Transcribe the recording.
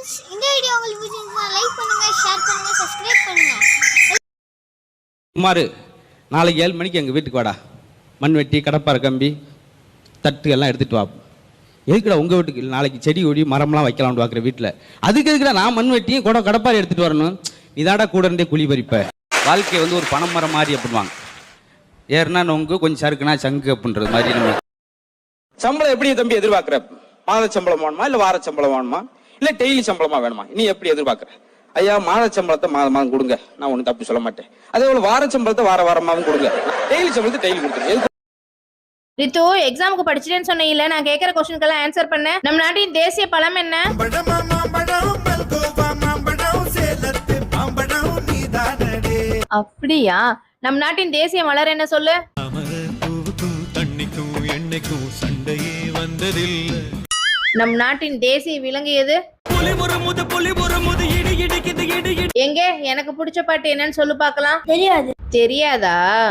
Friends இந்த video உங்களுக்கு பிடிச்சிருந்தா லைக் பண்ணுங்க ஷேர் பண்ணுங்க சப்ஸ்கிரைப் பண்ணுங்க. குமார் நாளைக்கு ஏழு மணிக்கு எங்கள் வீட்டுக்கு வாடா. மண் வெட்டி கடப்பாறை கம்பி தட்டு எல்லாம் எடுத்துகிட்டு வா. எதுக்குடா உங்கள் வீட்டுக்கு நாளைக்கு செடி கொடி மரம்லாம் வைக்கலாம்னு பார்க்குற வீட்டில் அதுக்கு எதுக்குடா நான் மண் வெட்டியும் கூட கடப்பாறை எடுத்துகிட்டு வரணும்? இதாடா கூட இருந்தே குழி பறிப்ப. வாழ்க்கை வந்து ஒரு பணம் மரம் மாதிரி அப்படிவாங்க ஏறுனா நொங்கு கொஞ்சம் சறுக்குனா சங்கு அப்படின்றது மாதிரி நம்ம சம்பளம் எப்படி தம்பி எதிர்பார்க்கிற? மாத சம்பளம் வேணுமா இல்ல வார சம்பளம் வேணுமா? இல்ல டெய்லி சம்பளமா வேணுமா? நீ எப்படி எதிர்பார்க்கிற? ஐயா மாத சம்பளத்தை மாதம் மாதம் கொடுங்க. நான் ஒண்ணும் தப்பு சொல்ல மாட்டேன். அதே போல வார சம்பளத்தை வார வாரமாவும் கொடுங்க. டெய்லி சம்பளத்தை டெய்லி கொடுத்துருங்க. ரித்து எக்ஸாமுக்கு படிச்சிட்டேன்னு சொன்னீங்கல்ல நான் கேட்குற கொஸ்டினுக்கெல்லாம் ஆன்சர் பண்ண. நம்ம நாட்டின் தேசிய பழம் என்ன? அப்படியா? நம் நாட்டின் தேசிய மலர் என்ன சொல்லு? தண்ணிக்கும் எண்ணெய்க்கும் சண்டையே வந்ததில்லை. நம் நாட்டின் தேசிய விலங்கு எது? எங்க? எனக்கு பிடிச்ச பாட்டு என்னன்னு சொல்லு பார்க்கலாம். தெரியாது. தெரியாதா?